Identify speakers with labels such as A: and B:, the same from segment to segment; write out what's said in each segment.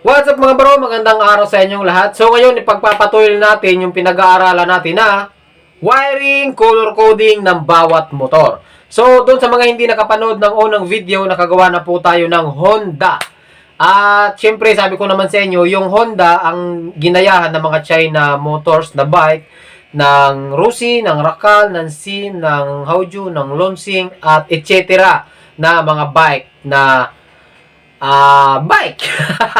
A: What's up mga bro? Magandang araw sa inyong lahat. So ngayon, ipagpapatuloy natin yung pinag-aaralan natin na wiring, color coding ng bawat motor. So doon sa mga hindi nakapanood ng unang video, nakagawa na po tayo ng Honda. At syempre, sabi ko naman sa inyo, yung Honda ang ginayahan ng mga China motors na bike ng Rusi, ng Rakal, ng Sin, ng Haoju, ng Lonsing, at etc. na mga bike na ah bike.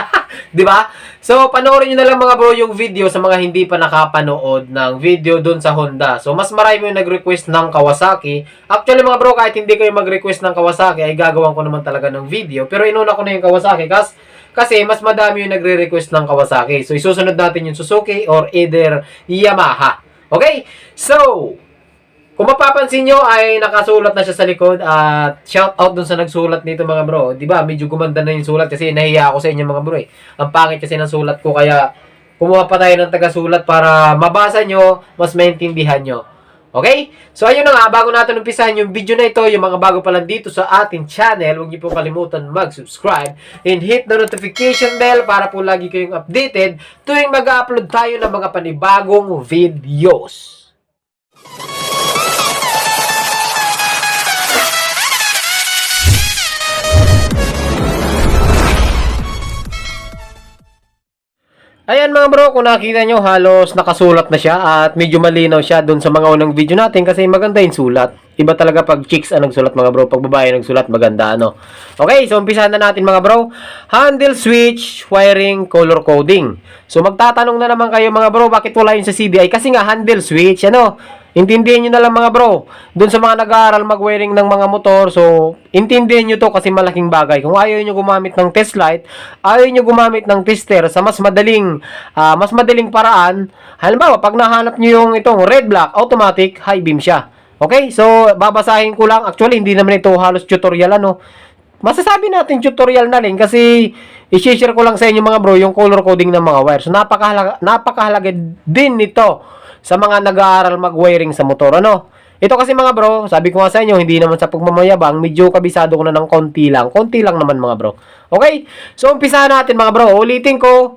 A: 'Di ba? So, panoorin niyo na lang mga bro yung video sa mga hindi pa nakapanood ng video doon sa Honda. So, mas marami yung nag-request ng Kawasaki. Actually mga bro, kahit hindi kayo mag-request ng Kawasaki, ay gagawan ko naman talaga ng video. Pero inuna ko na yung Kawasaki kasi, kasi mas madami yung nagre-request ng Kawasaki. So, isusunod natin yung Suzuki or either Yamaha. Okay? So, kung mapapansin nyo ay nakasulat na siya sa likod at shout out dun sa nagsulat nito mga bro. 'Di ba? Medyo gumanda na yung sulat kasi nahiya ako sa inyo mga bro eh. Ang pangit kasi ng sulat ko kaya kumuha pa tayo ng taga-sulat para mabasa nyo, mas maintindihan nyo. Okay? So ayun na nga, bago natin umpisahan yung video na ito, yung mga bago pa lang dito sa ating channel, huwag niyo po kalimutan mag-subscribe and hit the notification bell para po lagi kayong updated tuwing mag-upload tayo ng mga panibagong videos. Ayan mga bro, kung nakita nyo, halos nakasulat na siya at medyo malinaw siya dun sa mga unang video natin kasi maganda yung sulat. Iba talaga pag chicks ang nagsulat mga bro, pag babae nagsulat maganda ano. Okay, so umpisahan na natin mga bro. Handle switch, wiring, color coding. So magtatanong na naman kayo mga bro, bakit wala yun sa CDI? Kasi nga handle switch, ano, Intindihin nyo na lang mga bro. Doon sa mga nag-aaral mag-wiring ng mga motor, so intindihin nyo to kasi malaking bagay. Kung ayaw nyo gumamit ng test light, ayaw nyo gumamit ng tester sa mas madaling ah, mas madaling paraan. Halimbawa, pag nahanap nyo yung itong red black, automatic high beam siya. Okay? So, babasahin ko lang. Actually, hindi naman ito halos tutorial ano. Masasabi natin tutorial na rin kasi i-share ko lang sa inyo mga bro yung color coding ng mga wire. So napakahalaga, napakahalaga din nito sa mga nag-aaral mag-wiring sa motor. Ano? Ito kasi mga bro, sabi ko nga sa inyo, hindi naman sa pagmamayabang, medyo kabisado ko na ng konti lang. Konti lang naman mga bro. Okay? So umpisahan natin mga bro. Ulitin ko.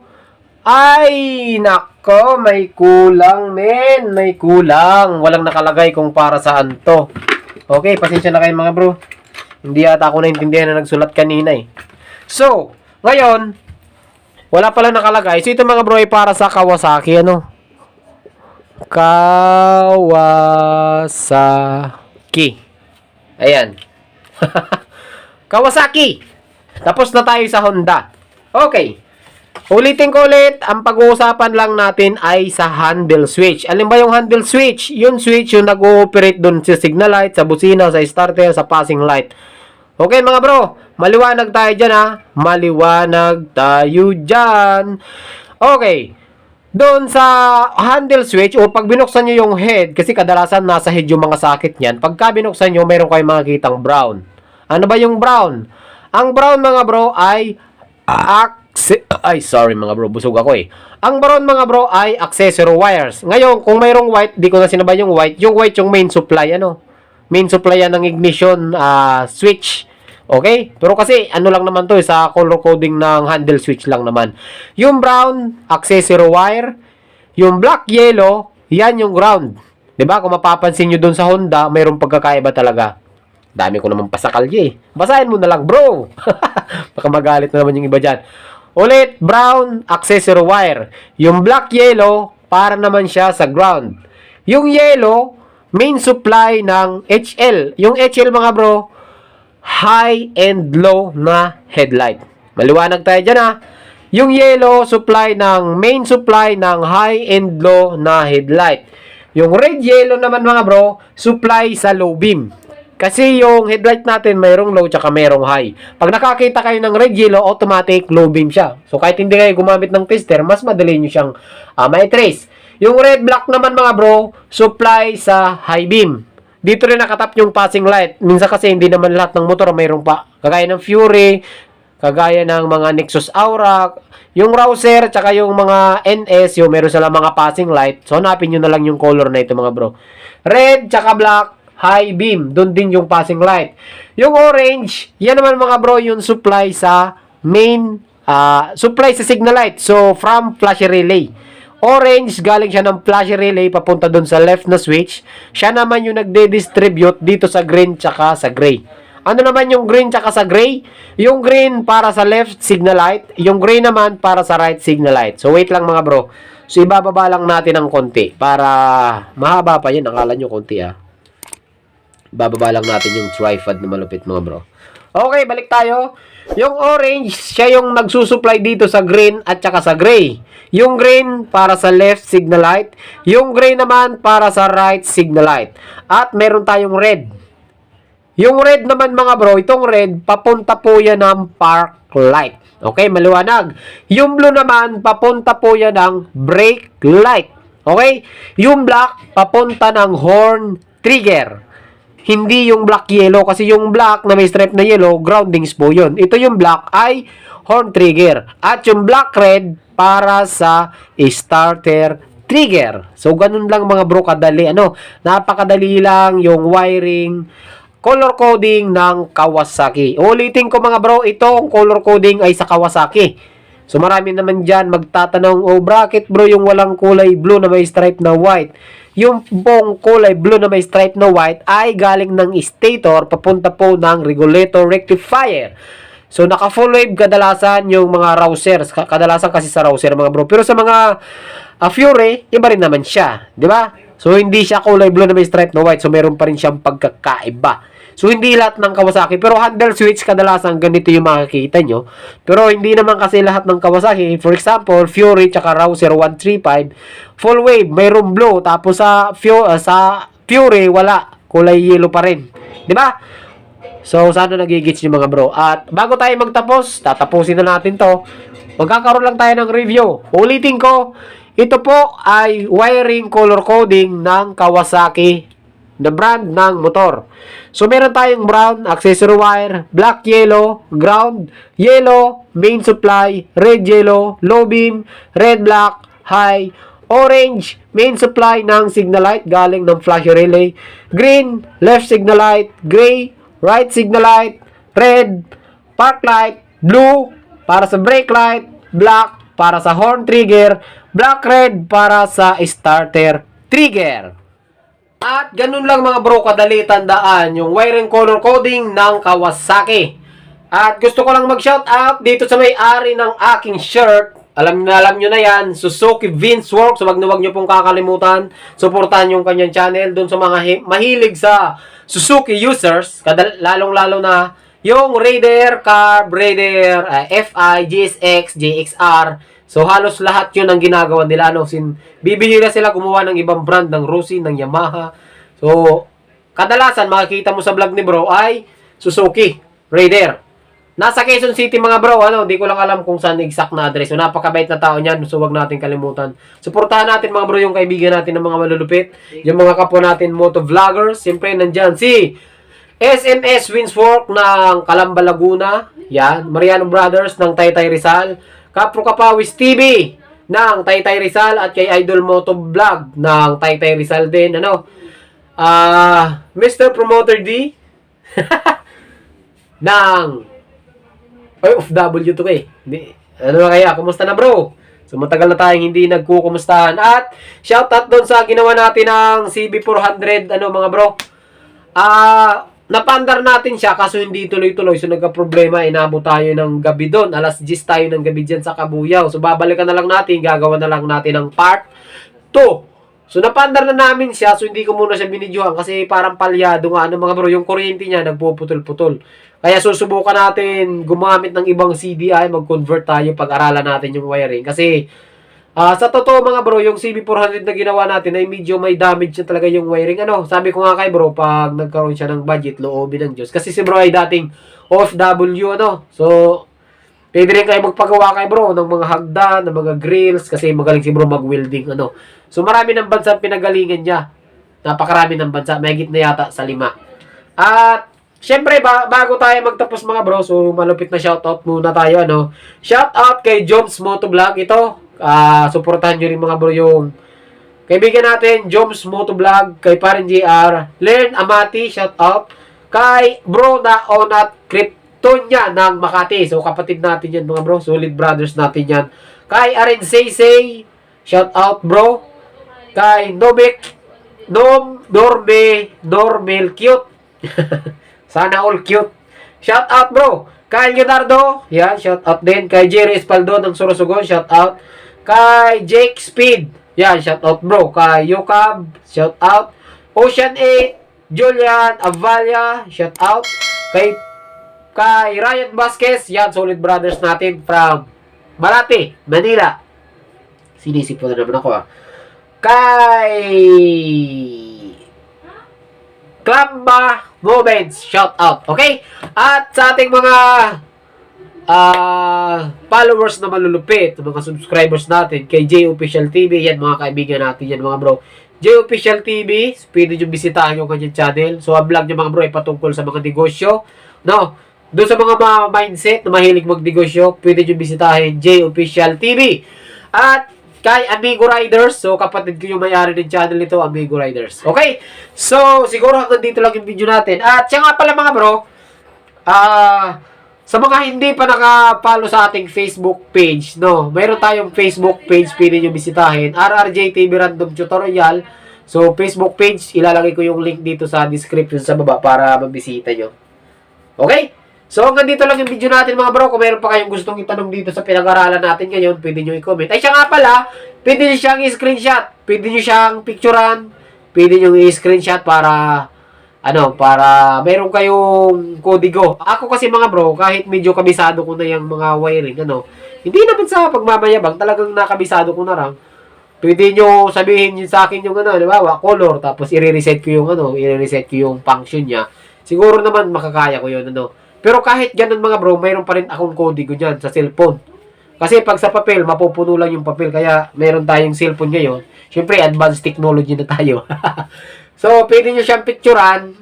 A: Ay, nako, may kulang men, may kulang. Walang nakalagay kung para saan to. Okay, pasensya na kayo mga bro. Hindi ata ako naintindihan na nagsulat kanina eh. So, ngayon, wala pala nakalagay. So, ito mga bro ay para sa Kawasaki, ano? Kawasaki. Ayan. Kawasaki. Tapos na tayo sa Honda. Okay. Ulitin ko ulit, ang pag-uusapan lang natin ay sa handle switch. Alin ba yung handle switch? Yung switch yung nag-ooperate doon sa signal light, sa busina, sa starter, sa passing light. Okay mga bro, maliwanag tayo dyan ha. Maliwanag tayo dyan. Okay. Doon sa handle switch o pag binuksan nyo yung head, kasi kadalasan nasa head yung mga sakit niyan, pagka binuksan nyo, mayroon kayong makikitang brown. Ano ba yung brown? Ang brown mga bro ay acce- ay sorry mga bro, busog ako eh. Ang brown mga bro ay accessory wires. Ngayon, kung mayroong white, di ko na sinabay yung white. Yung white yung main supply ano. Main supply yan ng ignition ah, switch. Okay? Pero kasi ano lang naman to eh, sa color coding ng handle switch lang naman. Yung brown, accessory wire. Yung black, yellow, yan yung ground. 'Di ba? Kung mapapansin nyo doon sa Honda, mayroong pagkakaiba talaga. Dami ko naman pasakalye eh. Basahin mo na lang, bro. Baka magalit na naman yung iba dyan. Ulit, brown, accessory wire. Yung black, yellow, para naman siya sa ground. Yung yellow, main supply ng HL. Yung HL mga bro, high and low na headlight. Maliwanag tayo dyan ha. Yung yellow, supply ng main supply ng high and low na headlight. Yung red yellow naman mga bro, supply sa low beam. Kasi yung headlight natin mayroong low tsaka mayroong high. Pag nakakita kayo ng red yellow, automatic low beam siya. So kahit hindi kayo gumamit ng tester, mas madali nyo siyang uh, may trace. Yung red black naman mga bro, supply sa high beam. Dito rin nakatap yung passing light. Minsan kasi hindi naman lahat ng motor mayroong pa. Kagaya ng Fury, kagaya ng mga Nexus Aura, yung Rouser, tsaka yung mga NS, yung meron sila mga passing light. So, hanapin nyo na lang yung color na ito mga bro. Red, tsaka black, high beam. Doon din yung passing light. Yung orange, yan naman mga bro, yung supply sa main ah, supply sa signal light. So, from flash relay. Orange, galing siya ng flash relay papunta doon sa left na switch. Siya naman yung nagde-distribute dito sa green tsaka sa gray. Ano naman yung green tsaka sa gray? Yung green para sa left signal light, yung gray naman para sa right signal light. So wait lang mga bro. So ibababa lang natin ng konti para mahaba pa yan. Akala nyo konti ah. Bababa lang natin yung tripod na malupit mga bro. Okay, balik tayo. Yung orange, siya yung nagsusupply dito sa green at saka sa gray. Yung green para sa left signal light. Yung gray naman para sa right signal light. At meron tayong red. Yung red naman mga bro, itong red, papunta po yan ng park light. Okay, maliwanag. Yung blue naman, papunta po yan ng brake light. Okay? Yung black, papunta ng horn trigger. Hindi yung black yellow kasi yung black na may stripe na yellow, groundings po yun. Ito yung black ay horn trigger. At yung black red para sa starter trigger. So, ganun lang mga bro kadali. Ano, napakadali lang yung wiring, color coding ng Kawasaki. Ulitin ko mga bro, itong color coding ay sa Kawasaki. So marami naman dyan magtatanong, oh bracket bro yung walang kulay blue na may stripe na white. Yung pong kulay blue na may stripe na white ay galing ng stator papunta po ng regulator rectifier. So naka full wave kadalasan yung mga rousers, Ka- kadalasan kasi sa rouser mga bro. Pero sa mga ah, Fury, iba rin naman siya, di ba? So hindi siya kulay blue na may stripe na white, so meron pa rin siyang pagkakaiba. So, hindi lahat ng Kawasaki. Pero handle switch, kadalasan ganito yung makikita nyo. Pero hindi naman kasi lahat ng Kawasaki. For example, Fury tsaka Rouser 135, full wave, mayroong blue. Tapos sa, uh, sa Fury, wala. Kulay yellow pa rin. Ba? So, sana nagigits nyo mga bro. At bago tayo magtapos, tatapusin na natin to. Magkakaroon lang tayo ng review. Ulitin ko, ito po ay wiring color coding ng Kawasaki na brand ng motor. So, meron tayong brown, accessory wire, black yellow, ground, yellow, main supply, red yellow, low beam, red black, high, orange, main supply ng signal light galing ng flash relay, green, left signal light, gray, right signal light, red, park light, blue, para sa brake light, black, para sa horn trigger, black red, para sa starter trigger. At ganun lang mga bro, kadali tandaan yung wiring color coding ng Kawasaki. At gusto ko lang mag-shout out dito sa may-ari ng aking shirt. Alam na alam nyo na yan, Suzuki Vince Works. So, wag na wag nyo pong kakalimutan. Suportahan yung kanyang channel doon sa mga hi- mahilig sa Suzuki users. Lalong-lalo na yung Raider, Carb, Raider, uh, FI, GSX, JXR. So halos lahat 'yun ang ginagawa nila ano sin bibihira sila gumawa ng ibang brand ng Rossi, ng Yamaha. So kadalasan makikita mo sa vlog ni Bro ay Suzuki Raider. Nasa Quezon City mga bro, ano, di ko lang alam kung saan exact na address. So napakabait na tao niyan, so wag natin kalimutan. Suportahan natin mga bro yung kaibigan natin ng mga malulupit, yung mga kapwa natin moto vloggers. Siyempre nandiyan si SMS Winsfork ng Calamba Laguna. Yan. Mariano Brothers ng Taytay Rizal. Kapro Kapawis TV ng Taytay Rizal at kay Idol Moto Vlog ng Taytay Rizal din. Ano? Ah, Mr. Promoter D ng Ay, OFW to eh. Hindi. Ano na kaya? Kumusta na bro? So matagal na tayong hindi nagkukumustahan. At shoutout doon sa ginawa natin ng CB400 ano mga bro. Ah, napandar natin siya kaso hindi tuloy-tuloy. So nagka-problema, inabot tayo ng gabi doon. Alas 10 tayo ng gabi dyan sa Kabuyaw. So babalikan na lang natin, gagawa na lang natin ng part 2. So napandar na namin siya, so hindi ko muna siya binidyohan kasi parang palyado nga ano mga bro, yung kuryente niya nagpuputol-putol. Kaya susubukan natin gumamit ng ibang CDI, mag-convert tayo, pag-aralan natin yung wiring. Kasi Ah, sa totoo mga bro, yung CB400 na ginawa natin ay medyo may damage na talaga yung wiring. Ano, sabi ko nga kay bro, pag nagkaroon siya ng budget, loobin ng Diyos. Kasi si bro ay dating OFW, ano. So, pwede rin kayo magpagawa kay bro ng mga hagdan, ng mga grills, kasi magaling si bro mag-welding, ano. So, marami ng bansa pinagalingan niya. Napakarami ng bansa, may na yata sa lima. At, syempre, ba- bago tayo magtapos mga bro, so malupit na shoutout muna tayo, ano. Shoutout kay Jobs Motovlog. Ito, ah suportahan nyo rin mga bro yung kaibigan natin, Jobs Motovlog, kay Parin JR, Learn Amati, shoutout. Kay Bro na Onat Crypt, Tonya ng Makati. So, kapatid natin yan mga bro. Solid brothers natin yan. Kay Aren Saysay, shout out bro. Kay Nobek, Nom, Norme, Normel, cute. Sana all cute. Shout out bro. Kay Leonardo, yan, shout out din. Kay Jerry Espaldo ng Sorosogon, shout out. Kay Jake Speed, yan, shout out bro. Kay Yokab, shout out. Ocean 8, Julian Avalia, shout out. Kay kay Ryan Vasquez, yan, solid brothers natin from Malate, Manila. Sinisip po na naman ako ah. Kay Klamba Moments, shout out. Okay? At sa ating mga ah followers na malulupit, mga subscribers natin kay J Official TV, yan mga kaibigan natin yan mga bro. J Official TV, pwede nyo bisitahin yung kanyang channel. So, ang vlog niya mga bro ay patungkol sa mga negosyo. No? Doon sa mga ma- mindset na mahilig magnegosyo, pwede nyo bisitahin J Official TV. At kay Amigo Riders, so kapatid ko yung may-ari ng channel nito, Amigo Riders. Okay? So, siguro hanggang dito lang yung video natin. At siya nga pala mga bro, ah, sa mga hindi pa nakapalo sa ating Facebook page, no, mayroon tayong Facebook page, pwede nyo bisitahin, RRJ TV Random Tutorial. So, Facebook page, ilalagay ko yung link dito sa description sa baba para mabisita nyo. Okay? So, hanggang dito lang yung video natin mga bro. Kung meron pa kayong gustong itanong dito sa pinag-aralan natin ngayon, pwede nyo i-comment. Ay, siya nga pala, pwede nyo siyang i-screenshot. Pwede nyo siyang picturean. Pwede nyo i-screenshot para, ano, para meron kayong kodigo. Ako kasi mga bro, kahit medyo kabisado ko na yung mga wiring, ano, hindi naman sa pagmamayabang, talagang nakabisado ko na lang. Pwede nyo sabihin yun sa akin yung ano, di ba, color, tapos i-reset ko yung ano, i-reset ko yung function niya. Siguro naman makakaya ko yun, ano. Pero kahit ganun mga bro, mayroon pa rin akong kodigo dyan sa cellphone. Kasi pag sa papel, mapupuno lang yung papel. Kaya meron tayong cellphone ngayon. Siyempre, advanced technology na tayo. so, pwede nyo siyang picturean.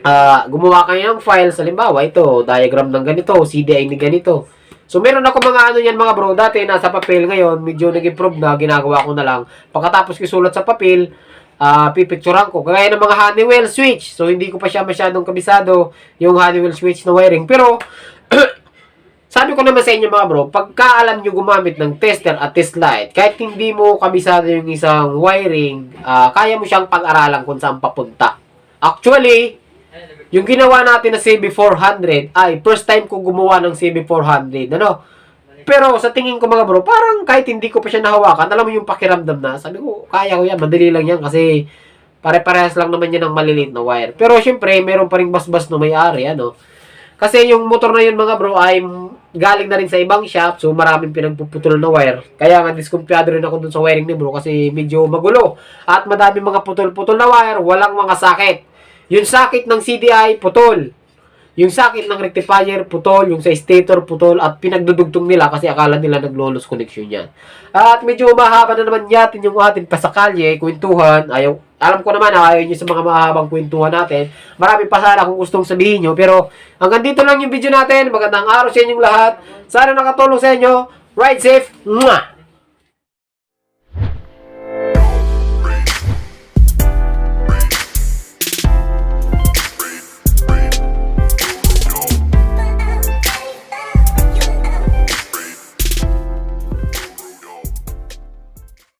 A: Ah, gumawa kayo ng file. Halimbawa, ito, diagram ng ganito, CDI ni ganito. So, meron ako mga ano yan mga bro. Dati, nasa papel ngayon, medyo nag-improve na, ginagawa ko na lang. Pagkatapos ko sulat sa papel, ah pipicturean ko. Kagaya ng mga Honeywell switch. So, hindi ko pa siya masyadong kabisado yung Honeywell switch na wiring. Pero, sabi ko naman sa inyo mga bro, pagka alam nyo gumamit ng tester at test light, kahit hindi mo kabisado yung isang wiring, ah, kaya mo siyang pag-aralan kung saan papunta. Actually, yung ginawa natin na CB400 ay first time ko gumawa ng CB400. Ano? Pero sa tingin ko mga bro, parang kahit hindi ko pa siya nahawakan, alam mo yung pakiramdam na, sabi ko, kaya ko yan, madali lang yan kasi pare-parehas lang naman yan ng maliliit na wire. Pero syempre, meron pa rin basbas na may-ari, ano? Kasi yung motor na yun mga bro ay galing na rin sa ibang shop, so maraming pinagpuputol na wire. Kaya nga diskumpiyado rin ako dun sa wiring ni bro kasi medyo magulo. At madami mga putol-putol na wire, walang mga sakit. Yung sakit ng CDI, putol. Yung sakit ng rectifier, putol. Yung sa stator, putol. At pinagdudugtong nila kasi akala nila naglolos connection yan. At medyo mahaba na naman yatin yung ating pasakalye, kwentuhan. Ayaw, alam ko naman, ayaw nyo sa mga mahabang kwentuhan natin. Marami pa sana kung gustong sabihin nyo. Pero hanggang dito lang yung video natin. Magandang araw sa inyong lahat. Sana nakatulong sa inyo. Ride safe. Mwah!